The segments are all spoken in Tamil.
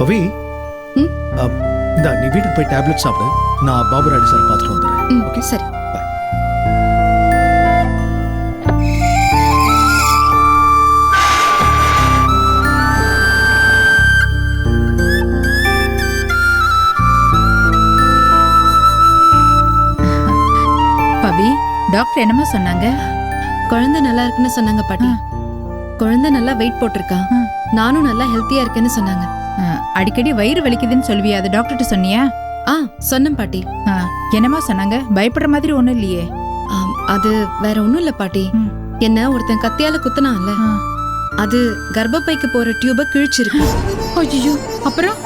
பவி இந்தா நீ வீட்டுக்கு போய் டேப்லெட் சாப்பிடு. நான் பாபு ராடி சார் பார்த்துட்டு வந்துடுறேன். ஓகே? சரி. பவி டாக்டர் என்னமா சொன்னாங்க? குழந்தை நல்லா இருக்குன்னு சொன்னாங்க பாட்டி. குழந்தை நல்லா வெயிட் போட்டிருக்கா. ம். நானும் நல்லா ஹெல்த்தியா இருக்கேன்னு சொன்னாங்க. அடிக்கடி வயிறு வலிக்குதுன்னு சொல்வியா அது டாக்டர்கிட்ட சொன்னியா? ஆ சொன்னேன் பாட்டி. என்னமா சொன்னாங்க? பயப்படுற மாதிரி ஒண்ணும் இல்லையே. அது வேற ஒண்ணும் இல்ல பாட்டி. என்ன ஒருத்தன் கத்தியால குத்துனான்ல. அது கர்ப்பப்பைக்கு போற டியூப கிழிச்சிருக்கு. ஐயோ அப்புறம்?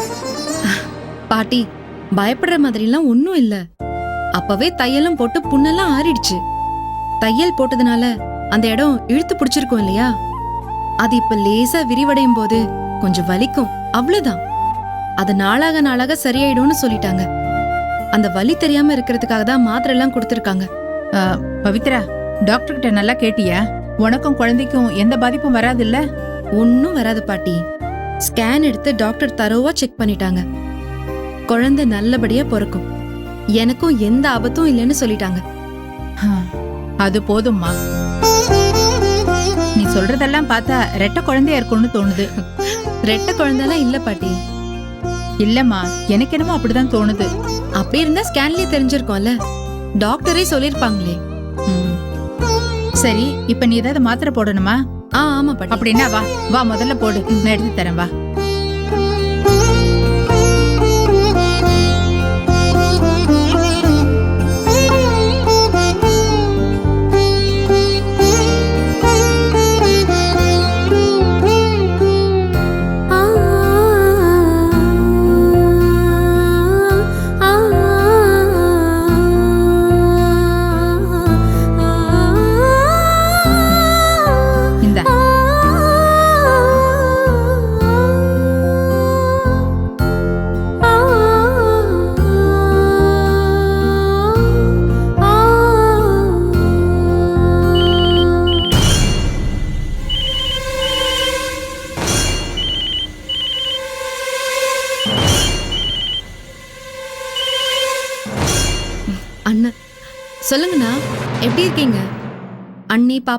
பாட்டி பயப்படுற மாதிரிலாம் ஒண்ணும் இல்ல. அப்பவே தையலும் போட்டு புண்ணெல்லாம் ஆறிடுச்சு. தையல் போட்டதுனால அந்த இடம் இழுத்து பிடிச்சிருக்கும் இல்லையா? அது இப்ப லேசா விரிவடையும் போது கொஞ்சம் வலிக்கும். அவ்வளவுதான். அது நாளாக நாளாக சரியாயிடும்னு சொல்லிட்டாங்க. அந்த வலி தெரியாம இருக்கிறதுக்காக தான் மாத்திரை எல்லாம் கொடுத்திருக்காங்க பவித்ரா டாக்டர் கிட்ட நல்லா கேட்டியா? உனக்கும் குழந்தைக்கும் எந்த பாதிப்பும் வராது இல்ல ஒன்னும் வராது பாட்டி. ஸ்கேன் எடுத்து டாக்டர் தரோவா செக் பண்ணிட்டாங்க. குழந்தை நல்லபடியா பிறக்கும். எனக்கும் எந்த ஆபத்தும் இல்லைன்னு சொல்லிட்டாங்க. அது போதும்மா. நீ சொல்றதெல்லாம் பார்த்தா ரெட்ட குழந்தையா இருக்கும்னு தோணுது. ரெட்டை குழந்தைலாம் இல்ல பாட்டி. இல்லம்மா எனக்கு என்னமோ அப்படிதான் தோணுது. அப்படி இருந்தா ஸ்கேன்லயே தெரிஞ்சிருக்கும்ல. டாக்டரே சொல்லிருப்பாங்களே. சரி இப்ப நீ ஏதாவது மாத்திரை போடணுமா? ஆ ஆமா பாட்டி. அப்படின்னா வா வா முதல்ல போடு. நான் எடுத்து தரேன் வா.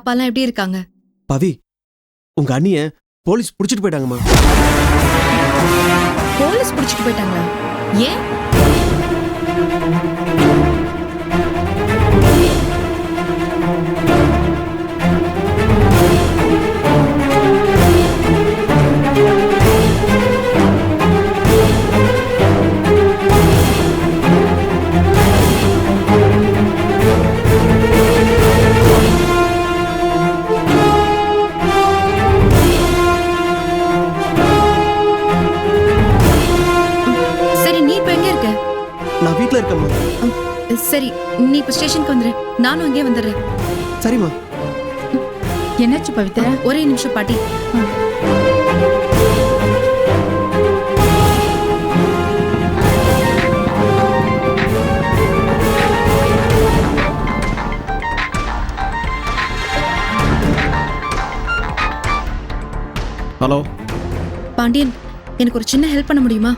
பாப்பாலாம் எப்படி இருக்காங்க? பவி உங்க அண்ணிய போலீஸ் புடிச்சிட்டு போயிட்டாங்கம்மா. போலீஸ் பிடிச்சிட்டு போயிட்டாங்களா? ஏன்? சரி நீ இப்ப ஸ்டேஷனுக்கு வந்துரு. நானும் அங்கேயே வந்துடுறேன். சரிம்மா. என்னாச்சு பவித்ரா? ஒரே நிமிஷம் பாட்டி. ஹலோ. பாண்டியன் எனக்கு ஒரு சின்ன ஹெல்ப் பண்ண முடியுமா?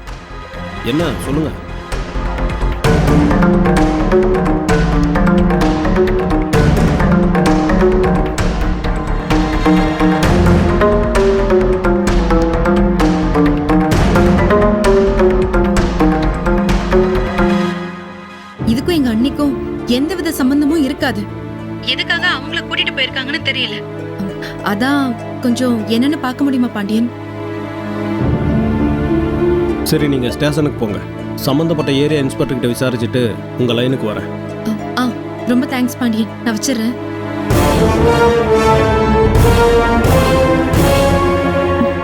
என்ன? சொல்லுங்க. இருக்காது எதுக்காக அவங்கள கூட்டிட்டு போயிருக்காங்கன்னு தெரியல. அதான் கொஞ்சம் என்னன்னு பார்க்க முடியுமா பாண்டியன்? சரி நீங்க ஸ்டேஷனுக்கு போங்க. சம்பந்தப்பட்ட ஏரியா இன்ஸ்பெக்டர் கிட்ட விசாரிச்சுட்டு உங்க லைனுக்கு வரேன். ஆ ரொம்ப தேங்க்ஸ் பாண்டியன். நான் வச்சிடுறேன்.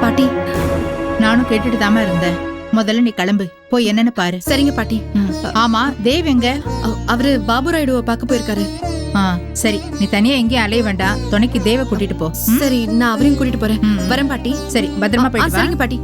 பாட்டி நானும் கேட்டுட்டு தாமா இருந்தேன். முதல்ல நீ கிளம்பு. போய் என்னன்னு பாரு. சரிங்க பாட்டி. ஆமா தேவ் எங்க? அவரு பாபு ராயுடுவை பார்க்க போயிருக்காரு. ஆ சரி. நீ தனியா எங்கேயும் அலைய வேண்டாம். துணைக்கு தேவ கூட்டிட்டு போ. ம்? சரி நான் அவரையும் கூட்டிட்டு போறேன். வரேன் பாட்டி. சரி பத்திரமா போயிட்டு வா. சரிங்க பாட்டி.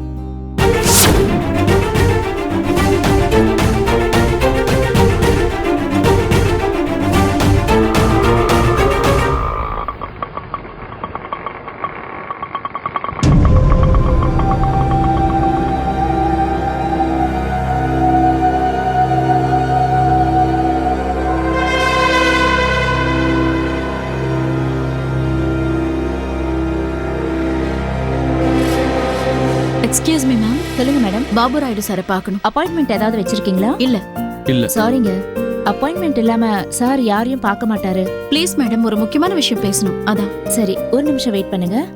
பாபு ராயுடு சாரை பார்க்கணும். அப்பாயின்மெண்ட் ஏதாவது வச்சிருக்கீங்களா? இல்ல. இல்ல. சாரிங்க அப்பாயின்மெண்ட் இல்லாம சார் யாரையும் பார்க்க மாட்டாரு. ப்ளீஸ் மேடம் ஒரு முக்கியமான விஷயம் பேசணும். அதான். சரி ஒரு நிமிஷம் வெயிட் பண்ணுங்க.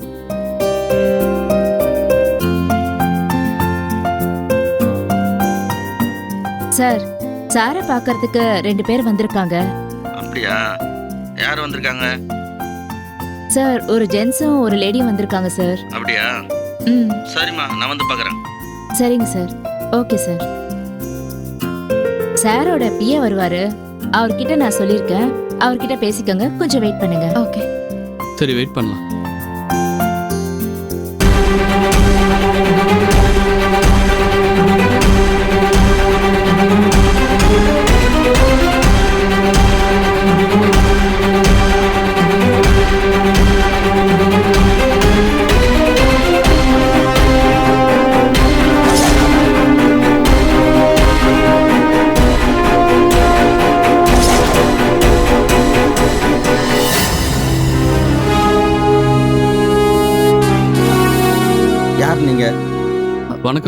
சார் சாரை பார்க்கறதுக்கு ரெண்டு பேர் வந்திருக்காங்க. அப்படியா? யார் வந்திருக்காங்க? சார் ஒரு ஜென்ஸும் ஒரு லேடியும் வந்திருக்காங்க சார். அப்படியா? ம். சரிம்மா நான் வந்து பார்க்குறேன். சரிங்க சார் ஓகே சார் சாரோட பிஏ வருவாரு. அவர்கிட்ட நான் சொல்லியிருக்கேன் அவர்கிட்ட பேசிக்கோங்க. கொஞ்சம் வெயிட் பண்ணுங்க. ஓகே சரி வெயிட் பண்ணலாம்.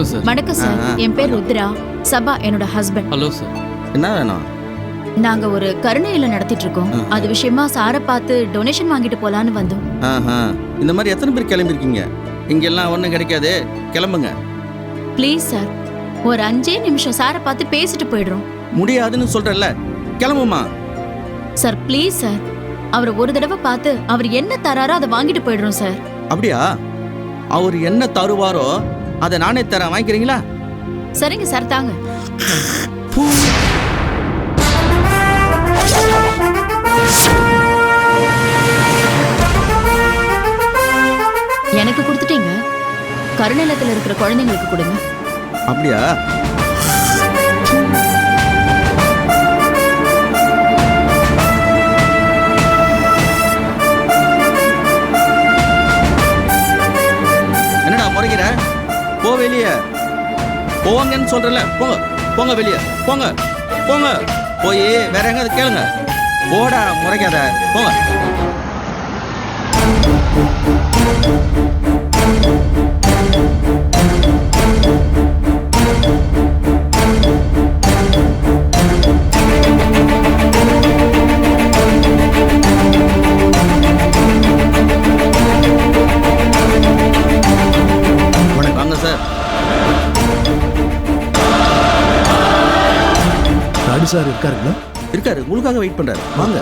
வணக்கம் சார். வணக்கம் சார். என் பேர் ருத்ரா. சபா என்னோட ஹஸ்பண்ட் ஹலோ சார் என்ன வேணும்? நாங்க ஒரு கருணை இல்லம் நடத்திட்டு இருக்கோம். அது விஷயமா சாரை பார்த்து டொனேஷன் வாங்கிட்டு போலான்னு வந்தோம். ஆஹா இந்த மாதிரி எத்தனை பேர் கிளம்பியிருக்கீங்க? இங்கெல்லாம் ஒன்றும் கிடைக்காது. கிளம்புங்க. ப்ளீஸ் சார் ஒரு அஞ்சே நிமிஷம் சாரை பார்த்து பேசிட்டு போயிடுறோம். முடியாதுன்னு சொல்றேன்ல கிளம்புமா? சார் ப்ளீஸ் சார் அவரை ஒரு தடவை பார்த்து அவர் என்ன தராரோ அதை வாங்கிட்டு போயிடுறோம் சார் அப்படியா? அவர் என்ன தருவாரோ அதை நானே தரேன். வாங்கிக்கிறீங்களா? சரிங்க சார் தாங்க. எனக்கு கொடுத்துட்டீங்க. கருநிலத்தில் இருக்கிற குழந்தைங்களுக்கு கொடுங்க. அப்படியா? வெளியே. போங்கன்னு சொல்றல போங்க போங்க வெளியே போங்க போங்க. போய் வேற எங்காவது கேளுங்க. போடா முறைக்காத போங்க. இருக்காருங்களா? இருக்காரு. உங்களுக்காக வெயிட் பண்றாரு. வாங்க.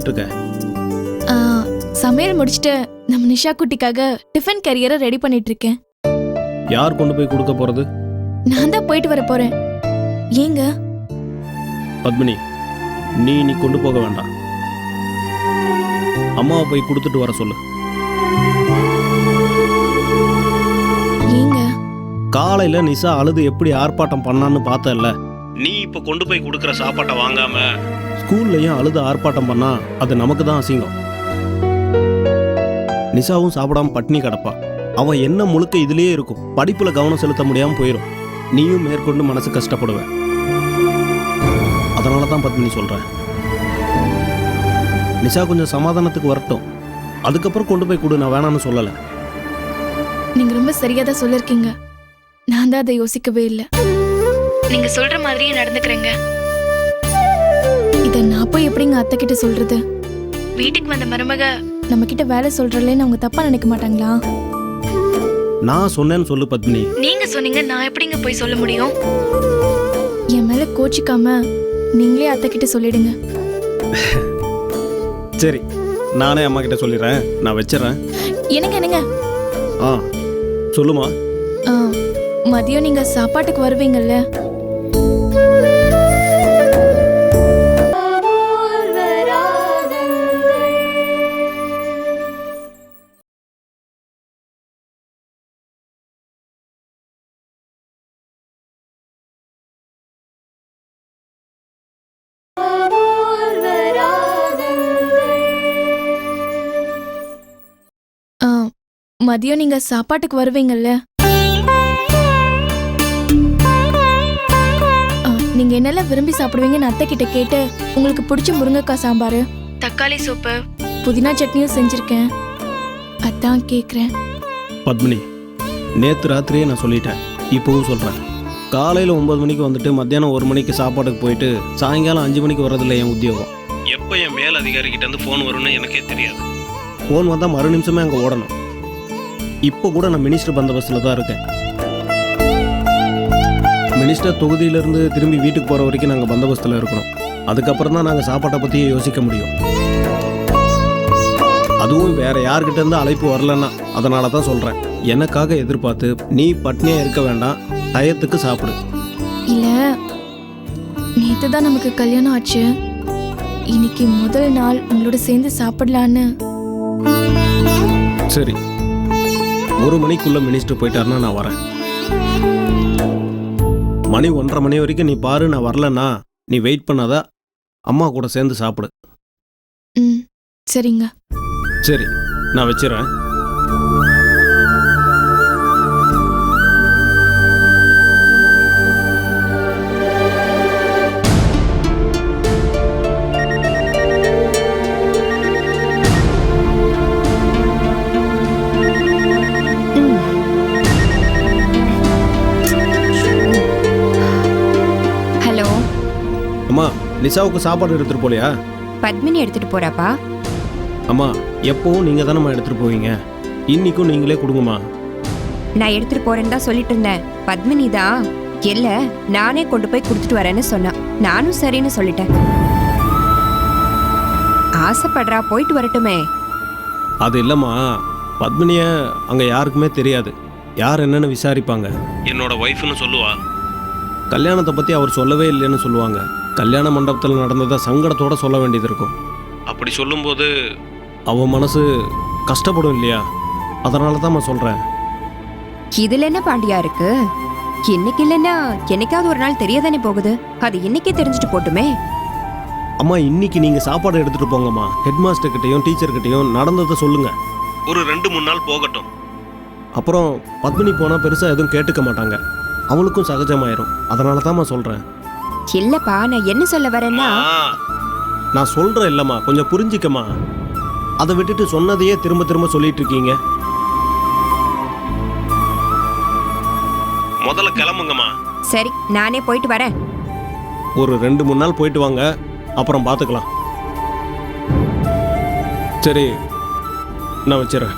பண்ணிட்டு இருக்க ஆ, சமையல் முடிச்சுட்டு நம்ம நிஷா குட்டிக்காக டிஃபன் கேரியரை ரெடி பண்ணிட்டு இருக்கேன் யார் கொண்டு போய் கொடுக்க போறது? நான் தான் போயிட்டு வர போறேன். ஏங்க? பத்மினி நீ நீ கொண்டு போக வேண்டாம். அம்மாவை போய் கொடுத்துட்டு வர சொல்லு. ஏங்க? காலையில நிசா அழுது எப்படி ஆர்ப்பாட்டம் பண்ணான்னு பார்த்தல்ல நீ இப்ப கொண்டு போய் கொடுக்குற சாப்பாட்டை வாங்காம ஸ்கூல்லையும் அழுது ஆர்ப்பாட்டம் பண்ணா அது நமக்கு தான் அசிங்கம். நிசாவும் சாப்பிடாம பட்னி கிடப்பா. அவன் என்ன முழுக்க இதுலயே இருக்கும். படிப்புல கவனம் செலுத்த முடியாம போயிடும் நீயும் மேற்கொண்டு மனசு கஷ்டப்படுவ. அதனால தான் பத்மினி சொல்றேன் நிஷா கொஞ்சம் சமாதானத்துக்கு வரட்டும். அதுக்கப்புறம் கொண்டு போய் கொடு நான் வேணாம்னு சொல்லலை. நீங்க ரொம்ப சரியா தான் சொல்லிருக்கீங்க. நான் தான் அதை யோசிக்கவே இல்லை. நீங்க சொல்ற மாதிரியே நடந்துக்கிறேங்க. இத நான் போய் எப்படிங்க அத்தை கிட்ட சொல்றது? வீட்டுக்கு வந்த மருமக. நம்ம கிட்ட வேலை சொல்றலேன்னு அவங்க தப்பா நினைக்க மாட்டாங்களா? நான் சொன்னேன்னு சொல்லு பத்மினி. நீங்க சொன்னீங்க நான் எப்படிங்க போய் சொல்ல முடியும்? என் மேல கோச்சிக்காம நீங்களே அத்தை கிட்ட சொல்லிடுங்க. சரி நானே அம்மா கிட்ட சொல்லிடுறேன். நான் வச்சிடறேன். எனக்கு என்னங்க? ஆ சொல்லுமா. ஆ, மதியம் நீங்க சாப்பாட்டுக்கு வருவீங்கல்ல? மதியம் நீங்க சாப்பாட்டுக்கு வருவீங்கல்ல? ஆ, நீங்க என்னெல்லாம் விரும்பி சாப்பிடுவீங்கன்னு அத்தை கிட்ட கேட்டு உங்களுக்கு பிடிச்ச முருங்கைக்காய் சாம்பார். தக்காளி சூப்பு புதினா சட்னியும் செஞ்சிருக்கேன். அதான் கேக்குறேன். பத்மினி நேற்று ராத்திரியே நான் சொல்லிட்டேன். இப்போவும் சொல்கிறேன் காலையில் ஒம்பது மணிக்கு வந்துட்டு மத்தியானம் ஒரு மணிக்கு சாப்பாட்டுக்கு போயிட்டு சாயங்காலம் அஞ்சு மணிக்கு வர்றதில்ல என் உத்தியோகம். எப்போ என் மேல் அதிகாரிகிட்டேருந்து ஃபோன் வரும்னு எனக்கே தெரியாது. ஃபோன் வந்தால் மறு நிமிஷமே அங்கே ஓடணும். இப்போ கூட நான் மினிஸ்டர் பந்தோபஸ்தில் தான் இருக்கேன். மினிஸ்டர் தொகுதியிலேருந்து திரும்பி வீட்டுக்கு போகிற வரைக்கும் நாங்கள் பந்தோபஸ்தில் இருக்கணும். அதுக்கப்புறம் தான் நாங்கள் சாப்பாட்டை பற்றியே யோசிக்க முடியும். அதுவும் வேற யார்கிட்ட இருந்து அழைப்பு வரலன்னா அதனால தான் சொல்கிறேன் எனக்காக எதிர்பார்த்து நீ பட்னியாக இருக்க வேண்டாம் டயத்துக்கு சாப்பிடு. இல்ல நேத்து தான் நமக்கு கல்யாணம் ஆச்சு. இன்னைக்கு முதல் நாள் உங்களோட சேர்ந்து சாப்பிடலான்னு. சரி. ஒரு மணிக்குள்ள மினிஸ்டர் போயிட்டாருன்னா நான் வரேன். மணி ஒன்றரை மணி வரைக்கும் நீ பாரு நான் வரலன்னா நீ வெயிட் பண்ணாத அம்மா கூட சேர்ந்து சாப்பிடு. ம் சரிங்க. சரி நான் வச்சிடறேன். நிஷாவுக்கு சாப்பாடு எடுத்துட்டு போலையா? பத்மினி எடுத்துட்டு போறாப்பா? அம்மா எப்பவும் நீங்கள் தானம்மா எடுத்துட்டு போவீங்க. இன்னைக்கும் நீங்களே கொடுங்கம்மா. நான் எடுத்துட்டு போறேன்னு தான் சொல்லிட்டு இருந்தேன். பத்மினி தான். இல்ல நானே கொண்டு போய் கொடுத்துட்டு வரேன்னு சொன்னா நானும் சரின்னு சொல்லிட்டேன். ஆசைப்படுறா போயிட்டு வரட்டுமே. அது இல்லைம்மா. பத்மினிய அங்கே யாருக்குமே தெரியாது. யார் என்னன்னு விசாரிப்பாங்க. என்னோட ஒய்ஃப்னு சொல்லுவா. கல்யாணத்தை பற்றி அவர் சொல்லவே இல்லைன்னு சொல்லுவாங்க. கல்யாண மண்டபத்தில் நடந்ததை சங்கடத்தோட சொல்ல வேண்டியது இருக்கும். அப்படி சொல்லும்போது அவ மனசு கஷ்டப்படும் இல்லையா? அதனால தான் நான் சொல்கிறேன் இதுல என்ன பாண்டியா இருக்கு? இன்னைக்கு இல்லைன்னா என்னைக்காவது ஒரு நாள் தெரியதானே போகுது? அது இன்னைக்கே தெரிஞ்சுட்டு போட்டுமே. அம்மா இன்னைக்கு நீங்கள் சாப்பாடு எடுத்துகிட்டு போங்கம்மா. ஹெட் மாஸ்டர் கிட்டேயும் டீச்சர் கிட்டேயும் நடந்ததை சொல்லுங்க. ஒரு ரெண்டு மூணு நாள் போகட்டும். அப்புறம் பத்மினி போனால் பெருசாக எதுவும் கேட்டுக்க மாட்டாங்க. அவளுக்கும் சகஜமாயிரும். அதனால தான் நான் சொல்கிறேன் இல்லப்பா நான் என்ன சொல்ல வரேன்னா? நான் சொல்றேன் இல்லம்மா கொஞ்சம் புரிஞ்சுக்கம்மா. அதை விட்டுட்டு சொன்னதையே திரும்ப திரும்ப சொல்லிட்டு இருக்கீங்க. முதல்ல கிளம்புங்கம்மா. சரி நானே போயிட்டு வரேன். ஒரு ரெண்டு மூணு நாள் போயிட்டு வாங்க அப்புறம் பார்த்துக்கலாம் சரி நான் வச்சிடறேன்.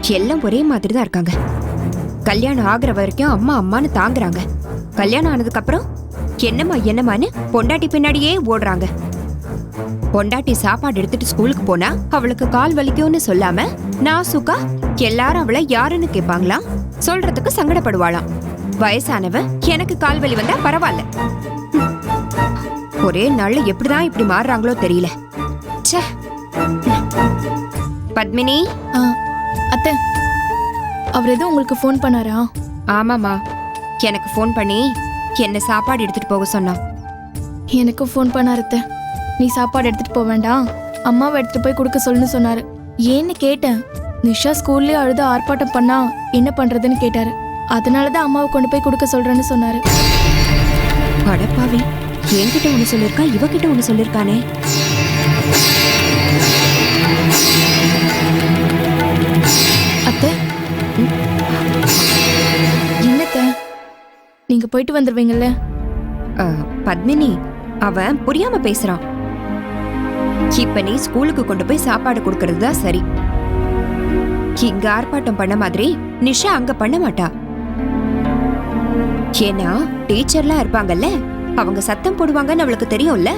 ச்சே எல்லாம் ஒரே மாதிரி தான் இருக்காங்க. கல்யாணம் ஆகிற வரைக்கும் அம்மா அம்மான்னு தாங்குறாங்க. கல்யாணம் ஆனதுக்கப்புறம் என்னம்மா என்னம்மான்னு பொண்டாட்டி பின்னாடியே ஓடுறாங்க. பொண்டாட்டி சாப்பாடு எடுத்துட்டு ஸ்கூலுக்கு போனா அவளுக்கு கால் வலிக்கும்னு சொல்லாம நான் சுகா எல்லாரும் அவளை யாருன்னு கேட்பாங்களாம் சொல்றதுக்கு சங்கடப்படுவாளாம். வயசானவ எனக்கு கால் வலி வந்தா பரவாயில்ல. ஒரே நாள்ல எப்படிதான் இப்படி மாறுறாங்களோ தெரியல. ச்சே. பத்மினி. ஆ அத்தை. அவர் எதுவும் உங்களுக்கு ஃபோன் பண்ணாரா? ஆமாம்மா. எனக்கு ஃபோன் பண்ணி என்ன சாப்பாடு எடுத்துட்டு போக சொன்னான் எனக்கும் ஃபோன் பண்ணாரு அத்தை. நீ சாப்பாடு எடுத்துட்டு போக வேண்டாம். அம்மாவை எடுத்துட்டு போய் கொடுக்க சொல்லுன்னு சொன்னாரு. ஏன்னு கேட்டேன். நிஷா ஸ்கூல்லயே அழுது ஆர்ப்பாட்டம் பண்ணா என்ன பண்றதுன்னு கேட்டாரு. அதனால தான் அம்மாவை கொண்டு போய் கொடுக்க சொல்றேன்னு சொன்னாரு. அடப்பாவி. என்கிட்ட ஒண்ணு சொல்லிருக்கா இவகிட்ட ஒண்ணு சொல்லிருக்கானே நீங்க போயிட்டு வந்துருவீங்கல்ல? பத்மினி அவன் புரியாம பேசுறான். இப்ப நீ ஸ்கூலுக்கு கொண்டு போய் சாப்பாடு கொடுக்கறது தான் சரி. இங்க ஆர்ப்பாட்டம் பண்ண மாதிரி நிஷா அங்க பண்ண மாட்டா. ஏன்னா டீச்சர்லாம் இருப்பாங்கல்ல அவங்க சத்தம் போடுவாங்கன்னு அவளுக்கு தெரியும்ல.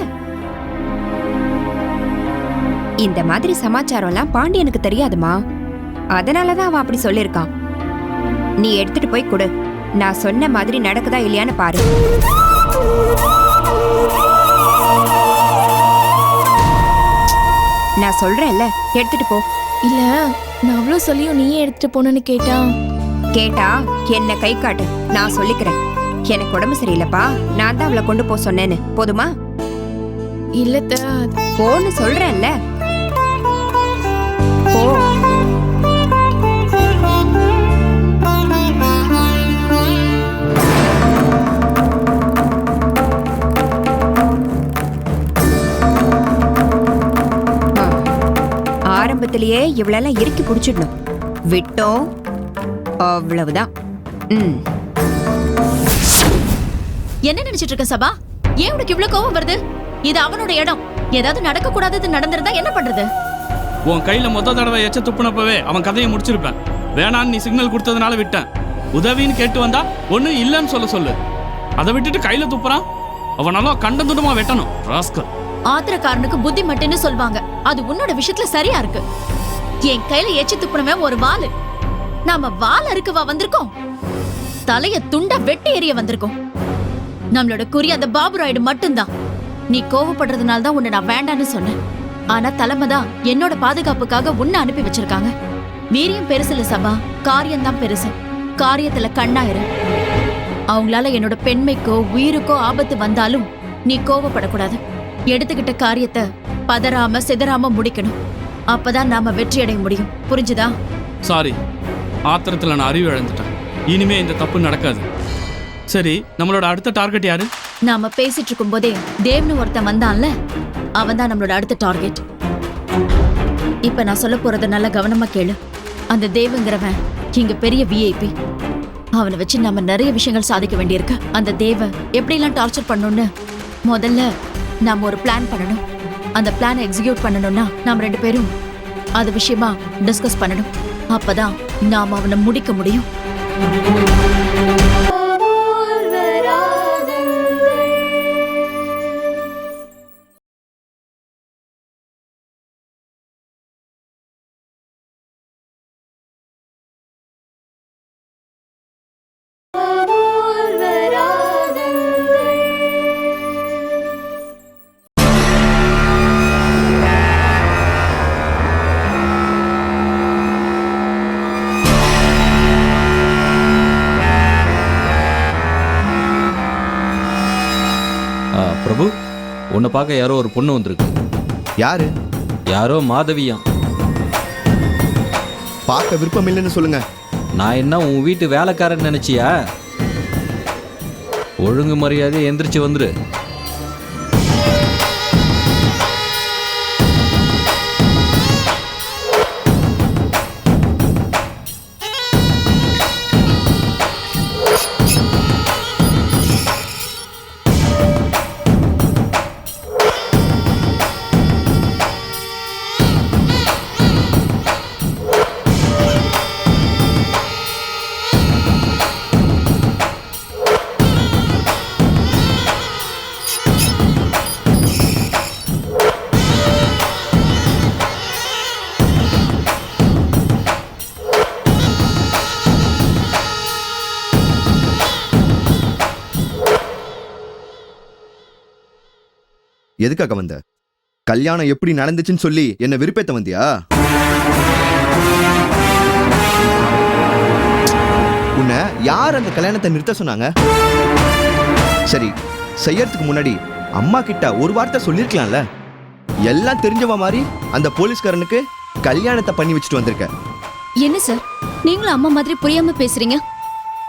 இந்த மாதிரி சமாச்சாரம்லாம் பாண்டியனுக்கு தெரியாதுமா. அதனாலதான் அவன் அப்படி சொல்லியிருக்கான். நீ எடுத்துட்டு போய் கொடு. நான் சொன்ன மாதிரி நடக்குதா இல்லையான்னு பாரு. நான் சொல்றேன்ல எடுத்துட்டு போ. இல்ல நான் அவ்வளோ சொல்லியும் நீயே எடுத்துட்டு போனேன்னு கேட்டா? கேட்டா என்ன கை காட்டு. நான் சொல்லிக்கிறேன். எனக்கு உடம்பு சரியில்லைப்பா. நான் தான் அவளை கொண்டு போக சொன்னேன்னு. போதுமா? இல்லத்த அது போன்னு சொல்றேன்ல. போ. ஆரம்பத்திலேயே இவ்வளெல்லாம் இறுக்கி பிடிச்சிடணும். விட்டோம். அவ்வளவுதான். ம். என்ன நினைச்சிட்டு இருக்க சபா? ஏன் உனக்கு இவ்ளோ கோவம் வருது? இது அவனோட இடம். ஏதாவது நடக்க கூடாதது நடந்திருந்தா என்ன பண்றது? உன் கையில மொத்த தடவை எச்ச துப்புனப்பவே அவன் கதையை முடிச்சிருப்பேன். வேணான்னு நீ சிக்னல் கொடுத்ததுனால விட்டேன். உதவின்னு கேட்டு வந்தா ஒண்ணு இல்லைன்னு சொல்ல சொல்லு. அதை விட்டுட்டு கையில துப்புறான்? அவன் நல்லா கண்ட துண்டமா வெட்டணும். ராஸ்கல். ஆத்திரக்காரனுக்கு புத்தி மட்டும்னு சொல்வாங்க. அது உன்னோட விஷயத்துல சரியா இருக்கு. என் கையில எச்சி துப்புனவன் ஒரு வாலு. நாம வால் அறுக்கவா வந்திருக்கோம்? தலைய துண்டா வெட்டி எறிய வந்திருக்கோம். நம்மளோட குறி அந்த பாபு ராயுடு மட்டும்தான். நீ கோவப்படுறதுனால தான் உன்னை நான் வேண்டான்னு சொன்னேன். ஆனா தலைமை தான் என்னோட பாதுகாப்புக்காக உன்னை அனுப்பி வச்சிருக்காங்க. வீரியம் பெருசு இல்ல சபா. காரியம் தான் பெருசு. காரியத்துல கண்ணாயிரு. அவங்களால என்னோட பெண்மைக்கோ உயிருக்கோ ஆபத்து வந்தாலும் நீ கோவப்படக்கூடாது. எடுத்துக்கிட்ட காரியத்தை பதறாம சிதறாம முடிக்கணும். அப்பதான் நாம வெற்றி அடைய முடியும். புரிஞ்சுதா? சாரி ஆத்திரத்துல நான் அறிவு இழந்துட்டேன். இனிமே இந்த தப்பு நடக்காது. சரி நம்மளோட அடுத்த டார்கெட் யாரு? நாம பேசிட்டு இருக்கும் போதே தேவ்னு ஒருத்தன் வந்தான்ல அவன் தான் நம்மளோட அடுத்த டார்கெட் இப்ப நான் சொல்ல போறத நல்லா கவனமா கேளு. அந்த தேவுங்கிறவன் இங்க பெரிய விஐபி அவனை வச்சு நம்ம நிறைய விஷயங்கள் சாதிக்க வேண்டியிருக்கு. அந்த தேவ எப்படிலாம் டார்ச்சர் பண்ணணும்னு முதல்ல நாம ஒரு பிளான் பண்ணணும். அந்த பிளான் எக்ஸிக்யூட் பண்ணணும்னா நாம ரெண்டு பேரும் அது விஷயமா டிஸ்கஸ் பண்ணணும். அப்பதான் நாம் அவனை முடிக்க முடியும். உன்னை பார்க்க யாரோ ஒரு பொண்ணு வந்திருக்கு. யாரு? யாரோ மாதவியாம் பார்க்க விருப்பம் இல்லைன்னு சொல்லுங்க. நான் என்ன உன் வீட்டு வேலைக்காரன் நினைச்சியா? ஒழுங்கு மரியாதை எந்திரிச்சு வந்துரு. எதுக்காக வந்த? கல்யாணம் எப்படி நடந்துச்சுன்னு சொல்லி என்ன விருப்பத்தை வந்தியா? உன்னை யார் அந்த கல்யாணத்தை நிறுத்த சொன்னாங்க? சரி செய்யறதுக்கு முன்னாடி அம்மா கிட்ட ஒரு வார்த்தை சொல்லிருக்கலாம்ல? எல்லாம் தெரிஞ்சவ மாதிரி அந்த போலீஸ்காரனுக்கு கல்யாணத்தை பண்ணி வச்சுட்டு வந்திருக்க. என்ன சார்? நீங்களும் அம்மா மாதிரி புரியாம பேசுறீங்க?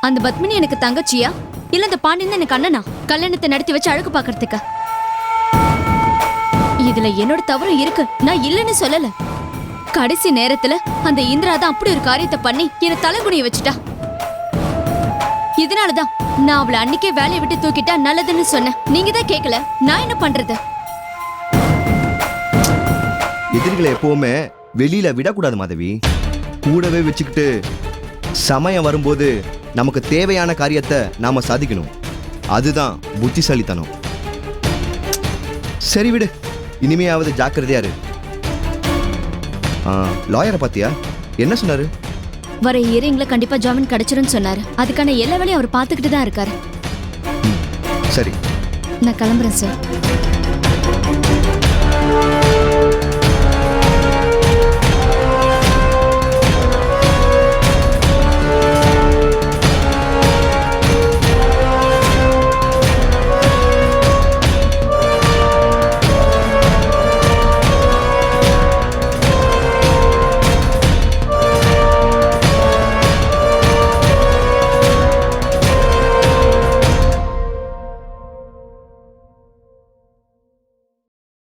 அந்த பத்மினி எனக்கு தங்கச்சியா? இல்ல அந்த பாண்டியன் எனக்கு அண்ணனா? கல்யாணத்தை நடத்தி வச்சு அழகு பாக்குறதுக்கு இதுல என்னோட தவறு இருக்கு. நான் இல்லைன்னு சொல்லல. கடைசி நேரத்துல அந்த இந்திரா தான் அப்படி ஒரு காரியத்தை பண்ணி என்ன தலைகுனிய வச்சுட்டா. இதனாலதான் நான் அவளை அன்னைக்கே வேலையை விட்டு தூக்கிட்டா நல்லதுன்னு சொன்னேன். நீங்க தான் கேட்கல நான் என்ன பண்றது? எதிரிகளை எப்பவுமே வெளியில விடக்கூடாது மாதவி. கூடவே வச்சுக்கிட்டு சமயம் வரும்போது நமக்கு தேவையான காரியத்தை நாம சாதிக்கணும். அதுதான் புத்திசாலித்தனம். சரி விடு. இனிமையாவது ஜாக்கிரதையா இரு. லாயரை பாத்தியா? என்ன சொன்னாரு? வர இயரிங்ல கண்டிப்பா ஜாமீன் கிடைச்சிரும்னு சொன்னாரு. அதுக்கான எல்லா வேலையும் அவர் பாத்துக்கிட்டு தான் இருக்காரு. சரி. நான் கிளம்புறேன் சார்